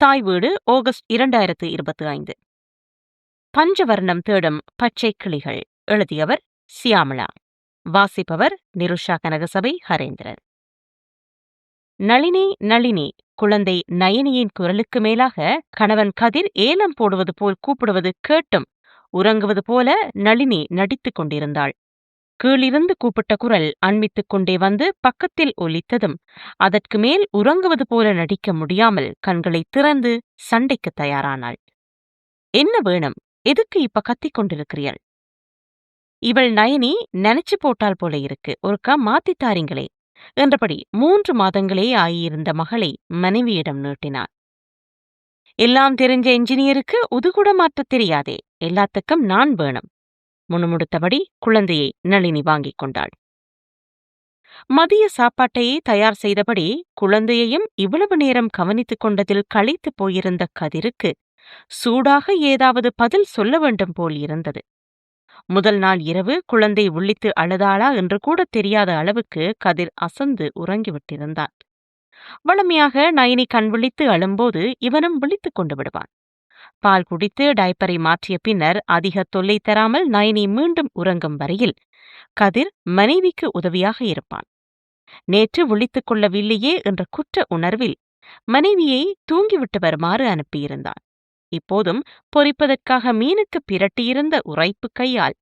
தாய் வீடு ஆகஸ்ட் இரண்டாயிரத்து இருபத்தி ஐந்து. பஞ்சவர்ணம் தேடும் பச்சை கிளிகள் எழுதியவர் சியாமளா. வாசிப்பவர் நிருஷா கனகசபை ஹரேந்திரன். நளினி நளினி குழந்தை நயனியின் குரலுக்கு மேலாக கணவன் கதிர் ஏலம் போடுவது போல் கூப்பிடுவது கேட்டும் உறங்குவது போல நளினி நடித்துக் கொண்டிருந்தாள். கீழிருந்து கூப்பிட்ட குரல் அண்மித்துக் கொண்டே வந்து பக்கத்தில் ஒலித்ததும் அதற்கு மேல் உறங்குவது போல நடிக்க முடியாமல் கண்களை திறந்து சண்டைக்கு தயாரானாள். என்ன வேணும்? எதுக்கு இப்ப கத்திக் கொண்டிருக்கிறீள் இவள் நயனி நினைச்சு போட்டால் போல இருக்கு. ஒருக்கா மாத்தித்தாரீங்களே என்றபடி மூன்று மாதங்களே ஆகியிருந்த மகளை மனைவியிடம் நீட்டினார் எல்லாம் தெரிஞ்ச என்ஜினியருக்கு உதுகூட மாற்றத் தெரியாதே. எல்லாத்துக்கும் நான் வேணும். முணுமுடுத்தபடி குழந்தையை நளினி வாங்கிக் கொண்டாள். மதிய சாப்பாட்டையே தயார் செய்தபடி குழந்தையையும் இவ்வளவு நேரம் கவனித்துக் கொண்டதில் களைத்து போயிருந்த கதிருக்கு சூடாக ஏதாவது பதில் சொல்ல வேண்டும் போல் இருந்தது. முதல் நாள் இரவு குழந்தை உள்ளித்து அழுதாளா என்று கூட தெரியாத அளவுக்கு கதிர் அசந்து உறங்கிவிட்டிருந்தான். வளமையாக நயனி கண் விழித்து அழும்போது இவனும் விழித்துக் கொண்டு விடுவான். பால் குடித்து டைப்பரை மாற்றிய பின்னர் அதிக தொல்லை தராமல் நயனி மீண்டும் உறங்கும் வரையில் கதிர் மனைவிக்கு உதவியாக இருப்பான். நேற்று விழித்துக் கொள்ளவில்லையே என்ற குற்ற உணர்வில் மனைவியை தூங்கிவிட்டு வருமாறு அனுப்பியிருந்தான். இப்போதும் பொறிப்பதற்காக மீனுக்கு பிரட்டியிருந்த உரைப்பு கையால்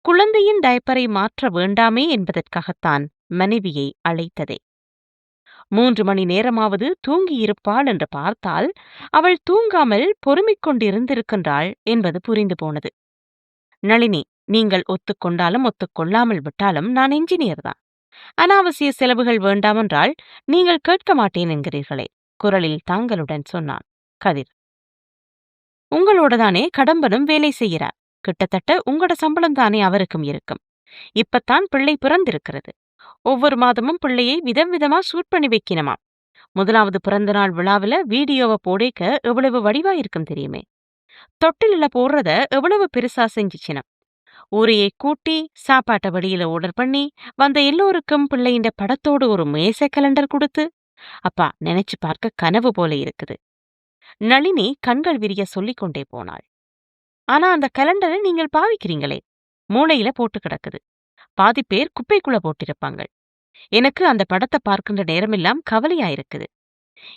குழந்தையின் டைப்பரை மாற்ற வேண்டாமே என்பதற்காகத்தான் மனைவியை அழைத்ததே. மூன்று மணி நேரமாவது தூங்கியிருப்பாள் என்று பார்த்தால் அவள் தூங்காமல் பொறுமிக் கொண்டிருந்திருக்கின்றாள் என்பது புரிந்து போனது. நளினி நீங்கள் ஒத்துக்கொண்டாலும் ஒத்துக்கொள்ளாமல் விட்டாலும் நான் என்ஜினியர் தான். அனாவசிய செலவுகள் வேண்டாமென்றால் நீங்கள் கேட்க மாட்டேன் என்கிறீர்களே குரலில் தாங்களுடன் சொன்னான் கதிர். உங்களோட தானே கடம்பனும் வேலை செய்கிறார். கிட்டத்தட்ட உங்களோட சம்பளம் தானே அவருக்கும் இருக்கும். இப்பத்தான் பிள்ளை பிறந்திருக்கிறது. ஒவ்வொரு மாதமும் பிள்ளையை விதம் விதமா சூட் பண்ணி வைக்கணுமா முதலாவது பிறந்த நாள் விழாவில் வீடியோவை போடேக்க எவ்வளவு வடிவா இருக்கும் தெரியுமே? தொட்டிலில் போடுறத எவ்வளவு பெருசா செஞ்சுச்சினம்? ஊரையை கூட்டி சாப்பாட்டை வழியில ஆர்டர் பண்ணி வந்த எல்லோருக்கும் பிள்ளையின் படத்தோடு ஒரு மேசை கலண்டர் கொடுத்து அப்பா நினைச்சு பார்க்க கனவு போல இருக்குது. நளினி கண்கள் விரிய சொல்லிக் கொண்டே போனாள். ஆனா அந்த கலண்டரை நீங்கள் பாவிக்கிறீங்களே? மூளையில போட்டு கிடக்குது. பாதி பேர் குப்பைக்குள்ள போட்டிருப்பாங்க. எனக்கு அந்த படத்தை பார்க்கின்ற நேரமெல்லாம் கவலையாயிருக்குது.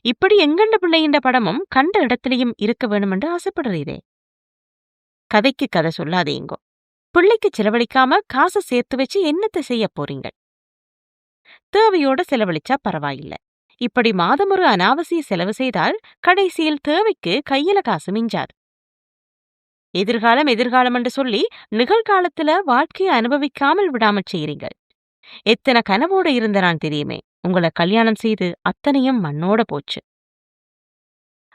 இப்படி எங்கண்ட பிள்ளைகின்ற படமும் கண்ட இடத்திலையும் இருக்க வேணுமென்று ஆசைப்படுறீதே கதைக்கு கதை சொல்லாதேங்கோ பிள்ளைக்கு செலவழிக்காம காசை சேர்த்து வச்சு என்னத்தை செய்ய போறீங்க? தேவையோட செலவழிச்சா பரவாயில்லை. இப்படி மாதமொரு அனாவசிய செலவு செய்தால் கடைசியில் தேவைக்கு கையில காசு மிஞ்சாது. எதிர்காலம் எதிர்காலம் என்று சொல்லி நிகழ்காலத்துல வாழ்க்கையை அனுபவிக்காமல் விடாமற் செய்றீங்கள் எத்தனை கனவோட இருந்த நான் தெரியுமே உங்களை கல்யாணம் செய்து அத்தனையும் மண்ணோட போச்சு.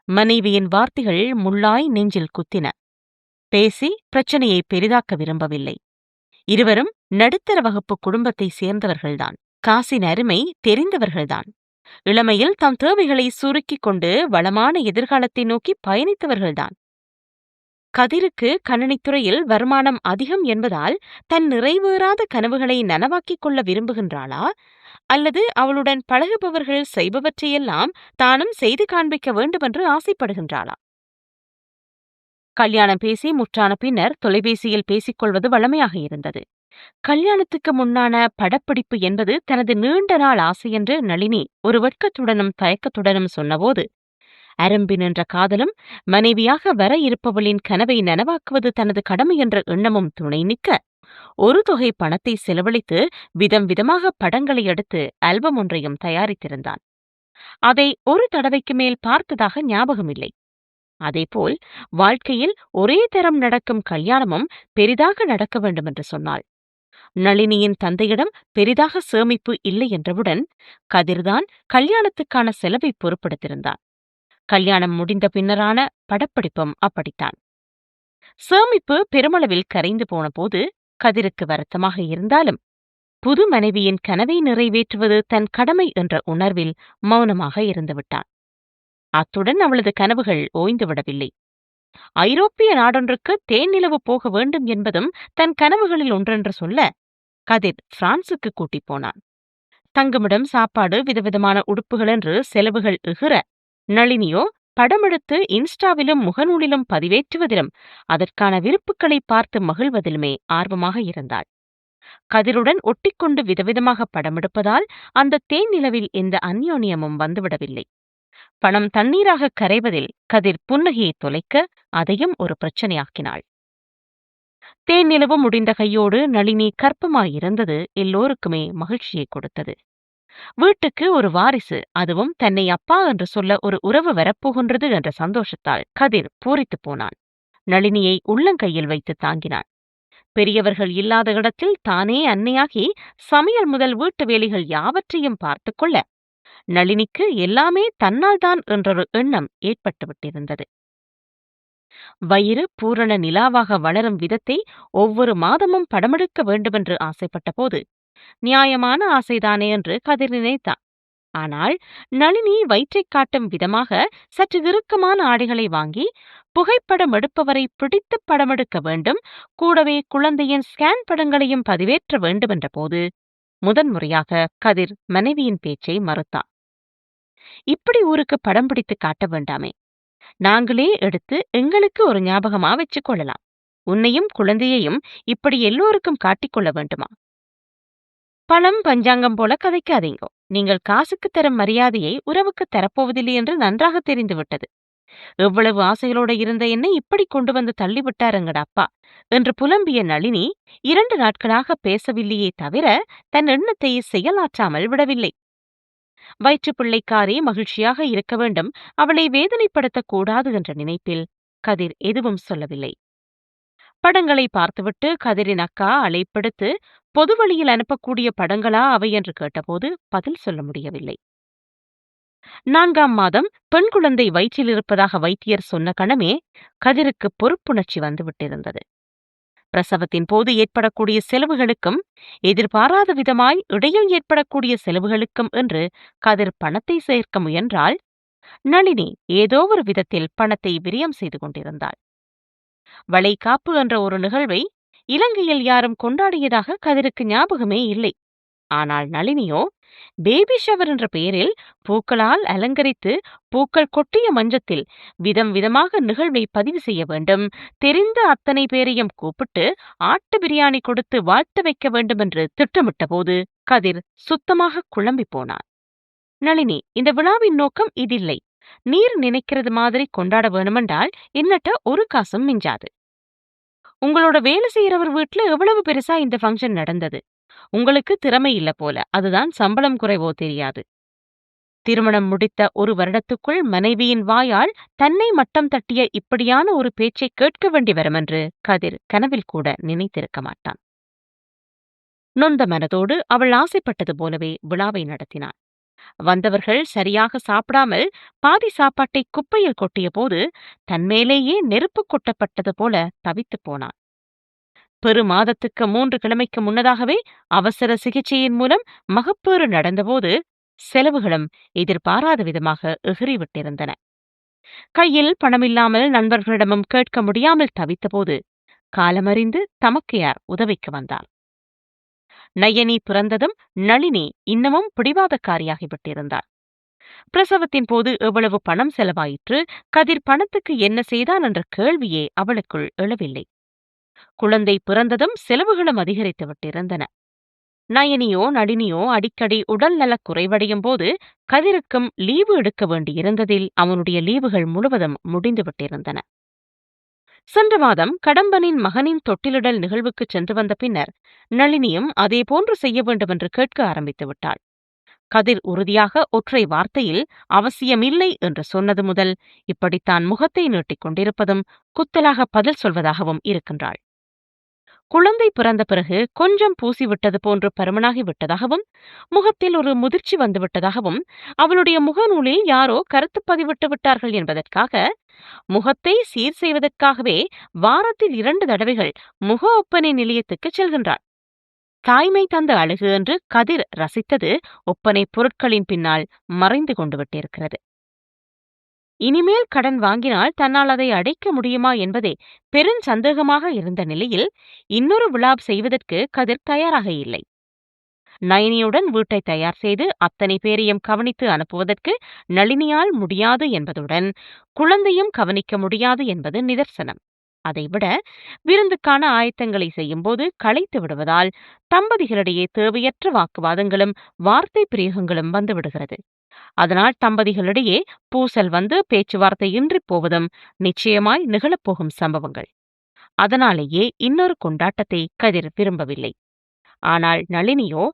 மனைவியின் வார்த்தைகள் முள்ளாய் நெஞ்சில் குத்தின. பேசி பிரச்சனையை பெரிதாக்க விரும்பவில்லை. இருவரும் நடுத்தர வகுப்பு குடும்பத்தை சேர்ந்தவர்கள்தான். காசின் அருமை தெரிந்தவர்கள்தான். இளமையில் தம் தேவைகளை சுருக்கிக் கொண்டு வளமான எதிர்காலத்தை நோக்கி பயணித்தவர்கள்தான். கதிருக்கு கணினித்துறையில் வருமானம் அதிகம் என்பதால் தன் நிறைவேறாத கனவுகளை நனவாக்கிக் கொள்ள விரும்புகின்றாளா? அல்லது அவளுடன் பழகுபவர்கள் செய்பவற்றையெல்லாம் தானும் செய்து காண்பிக்க வேண்டுமென்று ஆசைப்படுகின்றாளா? கல்யாணம் பேசி முற்றான பின்னர் தொலைபேசியில் பேசிக்கொள்வது வழமையாக இருந்தது. கல்யாணத்துக்கு முன்னான படப்பிடிப்பு என்பது தனது நீண்ட நாள் ஆசையென்று நளினி ஒரு வெட்கத்துடனும் தயக்கத்துடனும் சொன்னபோது அரம்பி நின்ற காதலும் மனைவியாக வர இருப்பவளின் கனவை நனவாக்குவது தனது கடமை என்ற எண்ணமும் துணை நிற்க. ஒரு தொகை பணத்தை செலவழித்து விதம் விதமாக படங்களை எடுத்து ஆல்பம் ஒன்றையும் தயாரித்திருந்தான். அதை ஒரு தடவைக்கு மேல் பார்த்ததாக ஞாபகமில்லை. அதேபோல் வாழ்க்கையில் ஒரே தரம் நடக்கும் கல்யாணமும் பெரிதாக நடக்க வேண்டும் என்று சொன்னாள். நளினியின் தந்தையிடம் பெரிதாக சேமிப்பு இல்லை என்றவுடன் கதிர்தான் கல்யாணத்துக்கான செலவை பொறுப்படுத்திருந்தான் கல்யாணம் முடிந்த பின்னரான படப்பிடிப்பும் அப்படித்தான். சேமிப்பு பெருமளவில் கரைந்து போன போது கதிருக்கு வருத்தமாக இருந்தாலும் புது மனைவியின் கனவை நிறைவேற்றுவது தன் கடமை என்ற உணர்வில் மௌனமாக இருந்துவிட்டான் அத்துடன் அவளது கனவுகள் ஓய்ந்துவிடவில்லை ஐரோப்பிய நாடொன்றுக்கு தேனிலவு போக வேண்டும் என்பதும் தன் கனவுகளில் ஒன்றென்று சொல்ல கதிர் பிரான்சுக்கு கூட்டிப் போனான். தங்குமிடம் சாப்பாடு விதவிதமான உடுப்புகள் என்று செலவுகள் எகிற நளினியோ படமெடுத்து இன்ஸ்டாவிலும் முகநூலிலும் பதிவேற்றுவதிலும் அதற்கான விருப்புகளை பார்த்து மகிழ்வதிலுமே ஆர்வமாக இருந்தாள். கதிருடன் ஒட்டிக்கொண்டு விதவிதமாக படமெடுப்பதால் அந்த தேன் நிலவில் எந்த அந்யோன்யமும் வந்துவிடவில்லை. பணம் தண்ணீராக கரைவதில் கதிர் புன்னகையை தொலைக்க அதையும் ஒரு பிரச்சனையாக்கினாள். தேன் நிலவு முடிந்த கையோடு நளினி கற்பமாயிருந்தது எல்லோருக்குமே மகிழ்ச்சியை கொடுத்தது. வீட்டுக்கு ஒரு வாரிசு அதுவும் தன்னை அப்பா என்று சொல்ல ஒரு உறவு வரப்போகின்றது என்ற சந்தோஷத்தால் கதிர் பூரித்து போனான். நளினியை உள்ளங்கையில் வைத்து தாங்கினான். பெரியவர்கள் இல்லாத இடத்தில் தானே அன்னையாகி சமையல் முதல் வீட்டு வேலைகள் யாவற்றையும் பார்த்து கொள்ள நளினிக்கு எல்லாமே தன்னால்தான் என்றொரு எண்ணம் ஏற்பட்டு விட்டிருந்தது. வயிறு பூரண நிலாவாக வளரும் விதத்தை ஒவ்வொரு மாதமும் படமெடுக்க வேண்டுமென்று ஆசைப்பட்ட போது நியாயமான ஆசைதானே என்று கதிர் நினைத்தான். ஆனால் நளினி வயிற்றைக் காட்டும் விதமாக சற்று இறுக்கமான ஆடைகளை வாங்கி புகைப்படம் எடுப்பவரை பிடித்து படமெடுக்க வேண்டும் கூடவே குழந்தையின் ஸ்கேன் படங்களையும் பதிவேற்ற வேண்டும் என்ற போது முதன்முறையாக கதிர் மனைவியின் பேச்சை மறுத்தான். இப்படி ஊருக்கு படம் பிடித்து காட்ட வேண்டாமே. நாங்களே எடுத்து எங்களுக்கு ஒரு ஞாபகமா வச்சுக் கொள்ளலாம். உன்னையும் குழந்தையையும் இப்படி எல்லோருக்கும் காட்டிக்கொள்ள வேண்டுமா? பழம் பஞ்சாங்கம் போல கதைக்காதீங்கோ. நீங்கள் காசுக்கு தரும் மரியாதையை உறவுக்கு தரப்போவதில்லை என்று நன்றாக தெரிந்துவிட்டது. எவ்வளவு ஆசைகளோட இருந்த என்னை இப்படி கொண்டு வந்து தள்ளிவிட்டாருங்கட அப்பா என்று புலம்பிய நளினி இரண்டு நாட்களாக பேசவில்லையே தவிர தன் எண்ணத்தை செயலாற்றாமல் விடவில்லை. வயிற்று பிள்ளைக்காரே மகிழ்ச்சியாக இருக்க வேண்டும் அவளை வேதனைப்படுத்தக் கூடாது என்ற நினைப்பில் கதிர் எதுவும் சொல்லவில்லை. படங்களை பார்த்துவிட்டு கதிரின் அக்கா அழைப்படுத்து பொது வழியில் அனுப்பக்கூடிய படங்களா அவை என்று கேட்டபோது பதில் சொல்ல முடியவில்லை. நான்காம் மாதம் பெண் குழந்தை வயிற்றில் இருப்பதாக வைத்தியர் சொன்ன கணமே கதிருக்கு பொறுப்புணர்ச்சி வந்துவிட்டிருந்தது பிரசவத்தின் போது ஏற்படக்கூடிய செலவுகளுக்கும் எதிர்பாராத விதமாய் இடையில் ஏற்படக்கூடிய செலவுகளுக்கும் என்று கதிர் பணத்தை சேர்க்க முயன்றால் நளினி ஏதோ ஒரு விதத்தில் பணத்தை விரயம் செய்து கொண்டிருந்தாள். வளைகாப்பு என்ற ஒரு நிகழ்வை இலங்கையில் யாரும் கொண்டாடியதாக கதிருக்கு ஞாபகமே இல்லை. ஆனால் நளினியோ பேபி ஷவர் என்ற பெயரில் பூக்களால் அலங்கரித்து பூக்கள் கொட்டிய மஞ்சத்தில் விதம் விதமாக நிகழ்வை பதிவு செய்ய வேண்டும். தெரிந்த அத்தனை பேரையும் கூப்பிட்டு ஆட்டு பிரியாணி கொடுத்து வாழ்த்து வைக்க வேண்டும் என்று திட்டமிட்ட போது கதிர் சுத்தமாக குழம்பி போனான். நளினி இந்த விழாவின் நோக்கம் இதில்லை. நீர் நினைக்கிறது மாதிரி கொண்டாட வேணுமென்றால் என்னட்ட ஒரு காசும் மிஞ்சாது. உங்களோட வேலை செய்யறவர் வீட்டுல எவ்வளவு பெருசா இந்த ஃபங்க்ஷன் நடந்தது? உங்களுக்கு திறமை இல்ல போல. அதுதான் சம்பளம் குறைவோ தெரியாது. திருமணம் முடித்த ஒரு வருடத்துக்குள் மனைவியின் வாயால் தன்னை மட்டம் தட்டிய இப்படியான ஒரு பேச்சை கேட்க வேண்டி வருமென்று கதிர் கனவில் கூட நினைத்திருக்க மாட்டான். நொந்த மனதோடு அவள் ஆசைப்பட்டது போலவே விழாவை நடத்தினான். வந்தவர்கள் சரியாக சாப்பிடாமல் பாதி சாப்பாட்டை குப்பையில் கொட்டிய போது தன்மேலேயே நெருப்பு கொட்டப்பட்டது போல தவித்துப் போனான். பெரு மாதத்துக்கு மூன்று கிழமைக்கு முன்னதாகவே அவசர சிகிச்சையின் மூலம் மகப்பேறு நடந்தபோது செலவுகளும் எதிர்பாராத விதமாக எகிறிவிட்டிருந்தன கையில் பணமில்லாமல் நண்பர்களிடமும் கேட்க முடியாமல் தவித்தபோது காலமறிந்து தமக்கையார் உதவிக்கு வந்தார். நயனி பிறந்ததும் நளினி இன்னமும் பிடிவாதக்காரியாகிவிட்டிருந்தாள். பிரசவத்தின் போது எவ்வளவு பணம் செலவாயிற்று கதிர் பணத்துக்கு என்ன செய்தான் என்ற கேள்வியே அவளுக்குள் எழவில்லை. குழந்தை பிறந்ததும் செலவுகளும் அதிகரித்து விட்டிருந்தன. நயனியோ நளினியோ அடிக்கடி உடல் நலக் குறைவடையும் போது கதிருக்கும் லீவு எடுக்க வேண்டியிருந்ததில் அவனுடைய லீவுகள் முழுவதும் முடிந்து விட்டிருந்தன. சென்ற மாதம் கடம்பனின் மகனின் தொட்டிலிடல் நிகழ்வுக்கு சென்று வந்த பின்னர் நளினியும் அதேபோன்று செய்ய வேண்டுமென்று கேட்க ஆரம்பித்து விட்டாள். கதிர் உறுதியாக ஒற்றை வார்த்தையில் அவசியமில்லை என்று சொன்னது முதல் இப்படித்தான் முகத்தை நீட்டிக் கொண்டிருப்பதும் குத்தலாக பதில் சொல்வதாகவும் இருக்கின்றாள். குழந்தை பிறந்த பிறகு கொஞ்சம் பூசிவிட்டது போன்று பருமனாகி விட்டதாகவும் முகத்தில் ஒரு முதிர்ச்சி வந்துவிட்டதாகவும் அவளுடைய முகநூலில் யாரோ கருத்து பதிவிட்டு விட்டார்கள் என்பதற்காக முகத்தை சீர் செய்வதற்காகவே வாரத்தில் இரண்டு தடவைகள் முக ஒப்பனை நிலையத்துக்கு செல்கின்றாள். தாய்மை தந்த அழகு என்று கதிர் ரசித்தது ஒப்பனை பொருட்களின் பின்னால் மறைந்து கொண்டு விட்டிருக்கிறது. இனிமேல் கடன் வாங்கினால் தன்னால் அதை அடைக்க முடியுமா என்பதே பெருஞ்சந்தேகமாக இருந்த நிலையில் இன்னொரு விழாப் செய்வதற்கு கதிர் தயாராக இல்லை. நயனியுடன் வீட்டை தயார் செய்து அத்தனை பேரையும் கவனித்து அனுப்புவதற்கு நளினியால் முடியாது என்பதுடன் குழந்தையும் கவனிக்க முடியாது என்பது நிதர்சனம். அதைவிட விருந்துக்கான ஆயத்தங்களை செய்யும்போது களைத்து விடுவதால் தம்பதிகளிடையே தேவையற்ற வாக்குவாதங்களும் வார்த்தை பிரயோகங்களும் வந்துவிடுகிறது. அதனால் தம்பதிகளிடையே பூசல் வந்து பேச்சுவார்த்தை இன்றி போவதும் நிச்சயமாய் நிகழப்போகும் சம்பவங்கள். அதனாலேயே இன்னொரு கொண்டாட்டத்தை கதிர் விரும்பவில்லை. ஆனால் நளினியோ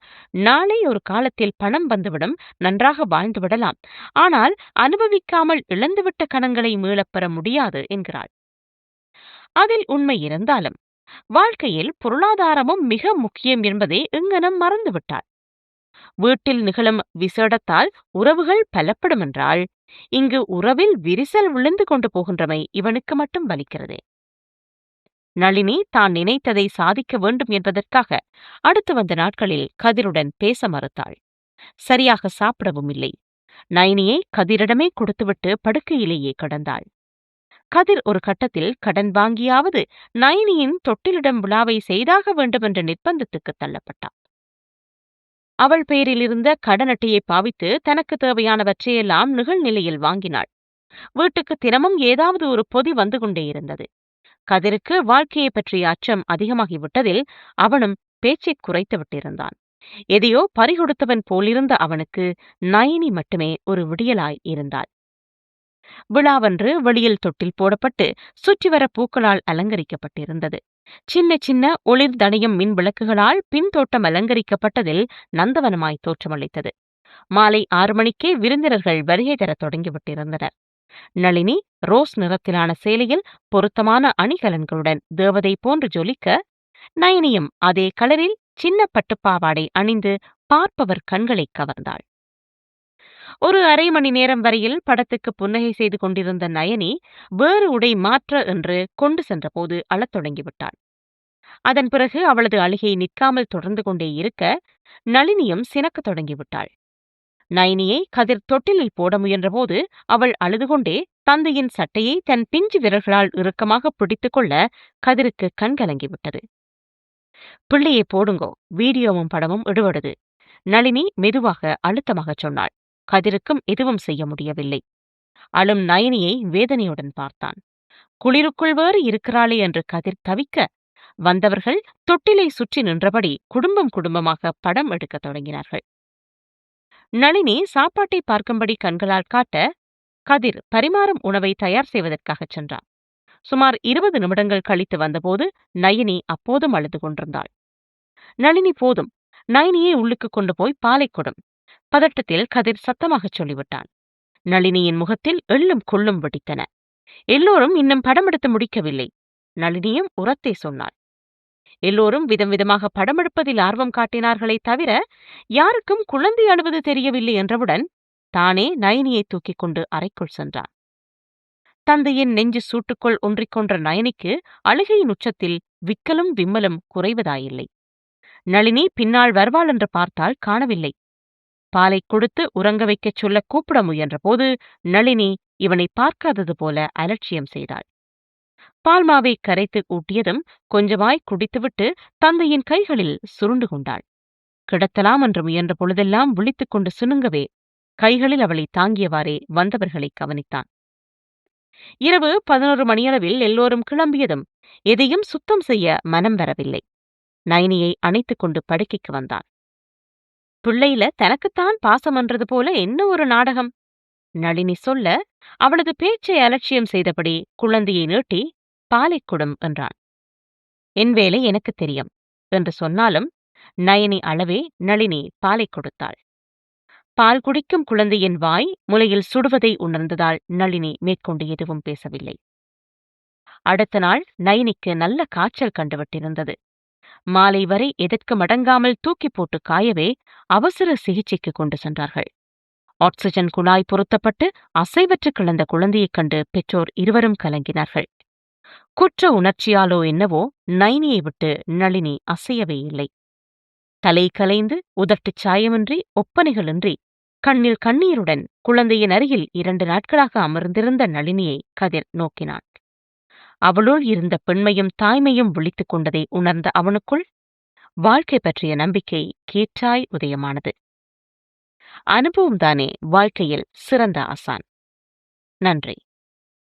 நாளை ஒரு காலத்தில் பணம் வந்துவிடும் நன்றாக வாழ்ந்து விடலாம். ஆனால் அனுபவிக்காமல் இழந்துவிட்ட கணங்களை மீளப்பெற முடியாது என்கிறாள். அதில் உண்மை இருந்தாலும் வாழ்க்கையில் பொருளாதாரமும் மிக முக்கியம் என்பதை இங்கனம் மறந்துவிட்டாள். வீட்டில் நிகழும் விசேடத்தால் உறவுகள் பலப்படும் என்றால் இங்கு உறவில் விரிசல் விழுந்து கொண்டு போகின்றமை இவனுக்கு மட்டும் வலிக்கிறதே. நளினி தான் நினைத்ததை சாதிக்க வேண்டும் என்பதற்காக அடுத்து வந்த நாட்களில் கதிருடன் பேச மறுத்தாள். சரியாக சாப்பிடவும் இல்லை. நயனியை கதிரிடமே கொடுத்துவிட்டு படுக்கையிலேயே கிடந்தாள். கதிர் ஒரு கட்டத்தில் கடன் வாங்கியாவது நயனியின் தொட்டிலிடம் விழாவை செய்தாக வேண்டும் என்ற நிர்பந்தத்துக்கு தள்ளப்பட்டான். அவள் பெயரில் இருந்த கடன் அட்டையை பாவித்து தனக்கு தேவையானவற்றையெல்லாம் நிகழ்நிலையில் வாங்கினாள். வீட்டுக்கு தினமும் ஏதாவது ஒரு பொதி வந்து கொண்டே இருந்தது. கதிருக்கு வாழ்க்கையை பற்றிய அச்சம் அதிகமாகிவிட்டதில் அவனும் பேச்சை குறைத்து விட்டிருந்தான். எதையோ பறிகொடுத்தவன் போலிருந்த அவனுக்கு நயனி மட்டுமே ஒரு விடியலாய் இருந்தாள். விழாவன்று வெளியில் தொட்டில் போடப்பட்டு சுற்றிவர பூக்களால் அலங்கரிக்கப்பட்டிருந்தது. சின்ன சின்ன ஒளிர் தடையும் மின் விளக்குகளால் பின்தோட்டம் அலங்கரிக்கப்பட்டதில் நந்தவனமாய் தோற்றமளித்தது. மாலை ஆறு மணிக்கே விருந்தினர்கள் வருகை தரத் தொடங்கிவிட்டிருந்தனர். நளினி ரோஸ் நிறத்திலான சேலையில் பொருத்தமான அணிகலன்களுடன் தேவதை போன்று ஜொலிக்க நயனியும் அதே கலரில் சின்ன பட்டுப்பாவாடை அணிந்து பார்ப்பவர் கண்களை கவர்ந்தாள். ஒரு அரை மணி நேரம் வரையில் படத்துக்கு புன்னகை செய்து கொண்டிருந்த நயனி வேறு உடை மாற்ற என்று கொண்டு சென்றபோது அழத் தொடங்கிவிட்டாள். அதன் பிறகு அவளது அழுகை நிற்காமல் தொடர்ந்து கொண்டே இருக்க நளினியும் சினக்கத் தொடங்கிவிட்டாள். நயனியை கதிர் தொட்டிலில் போட முயன்றபோது அவள் அழுது கொண்டே தந்தையின் சட்டையை தன் பிஞ்சு விரல்களால் இறுக்கமாக பிடித்துக் கொள்ள கதிருக்கு கண் கலங்கிவிட்டது பிள்ளையை போடுங்கோ வீடியோவும் படமும் இடுபடுது நளினி மெதுவாக அழுத்தமாகச் சொன்னாள். கதிருக்கும் எதுவும் செய்ய முடியவில்லை. அழும் நயனியை வேதனையுடன் பார்த்தான். குளிருக்குள் வேறு இருக்கிறாளே என்று கதிர் தவிக்க வந்தவர்கள் தொட்டிலை சுற்றி நின்றபடி குடும்பம் குடும்பமாக படம் எடுக்கத் தொடங்கினார்கள். நளினி சாப்பாட்டை பார்க்கும்படி கண்களால் காட்ட கதிர் பரிமாறும் உணவை தயார் செய்வதற்காகச் சென்றான். சுமார் இருபது நிமிடங்கள் கழித்து வந்தபோது நயினி அப்போதும் அழுது கொண்டிருந்தாள். நளினி போதும். நயினியை உள்ளுக்கு கொண்டு போய் பாலை கொடும் பதட்டத்தில் கதிர் சத்தமாகச் சொல்லிவிட்டான். நளினியின் முகத்தில் எள்ளும் கொள்ளும் வெடித்தன. எல்லோரும் இன்னும் படமெடுத்து முடிக்கவில்லை. நளினியும் உரத்தே சொன்னாள். எல்லோரும் விதம் விதமாக படமெடுப்பதில் ஆர்வம் காட்டினார்களே தவிர யாருக்கும் குழந்தை அழுவது தெரியவில்லை என்றவுடன் தானே நயனியை தூக்கிக் கொண்டு அறைக்குள் சென்றான். தந்தையின் நெஞ்சு சூட்டுக்குள் ஒன்றிக்கொன்ற நயனிக்கு அழுகையின் உச்சத்தில் விக்கலும் விம்மலும் குறைவதாயில்லை. நளினி பின்னால் வருவாள் என்று பார்த்தால் காணவில்லை. பாலை கொடுத்து உறங்க வைக்கச் சொல்ல கூப்பிட முயன்றபோது நளினி இவனை பார்க்காதது போல அலட்சியம் செய்தாள். பால்மாவை கரைத்து ஊட்டியதும் கொஞ்சமாய் குடித்துவிட்டு தந்தையின் கைகளில் சுருண்டு கொண்டாள். கிடத்தலாம் என்று முயன்ற பொழுதெல்லாம் விழித்துக் கொண்டு சுணுங்கவே கைகளில் அவளை தாங்கியவாறே வந்தவர்களை கவனித்தான். இரவு பதினோரு மணியளவில் எல்லோரும் கிளம்பியதும் எதையும் சுத்தம் செய்ய மனம் வரவில்லை. நயனியை அணைத்துக் கொண்டு படுக்கைக்கு வந்தான். பிள்ளையில தனக்குத்தான் பாசமன்றது போல என்ன ஒரு நாடகம்? நளினி சொல்ல அவளது பேச்சை அலட்சியம் செய்தபடி குழந்தையை நீட்டி பாலைக் கொடும் என்றான். என் வேலை எனக்கு தெரியும் என்று சொன்னாலும் நயனி அளவே நளினி பாலை கொடுத்தாள். பால் குடிக்கும் குழந்தையின் வாய் முலையில் சுடுவதை உணர்ந்ததால் நளினி மேற்கொண்டு எதுவும் பேசவில்லை. அடுத்த நாள் நயனிக்கு நல்ல காய்ச்சல் கண்டுவிட்டிருந்தது மாலை வரை எதற்கு மடங்காமல் தூக்கி போட்டு காயவே அவசர சிகிச்சைக்கு கொண்டு சென்றார்கள். ஆக்சிஜன் குழாய் பொருத்தப்பட்டு அசைவற்று கிடந்த குழந்தையைக் கண்டு பெற்றோர் இருவரும் கலங்கினார்கள். குற்ற உணர்ச்சியாலோ என்னவோ நைனியை விட்டு நளினி அசையவே இல்லை. தலை கலைந்து உதட்டுச் சாயமின்றி ஒப்பனைகளின்றி கண்ணில் கண்ணீருடன் குழந்தையின் அருகில் இரண்டு நாட்களாக அமர்ந்திருந்த நளினியை கதிர் நோக்கினான். அவளுள் இருந்த பெண்மையும் தாய்மையும் விழித்துக் கொண்டதை உணர்ந்த அவனுக்குள் வாழ்க்கை பற்றிய நம்பிக்கை கேட்டாய் உதயமானது. அனுபவம்தானே வாழ்க்கையில் சிறந்த ஆசான். நன்றி.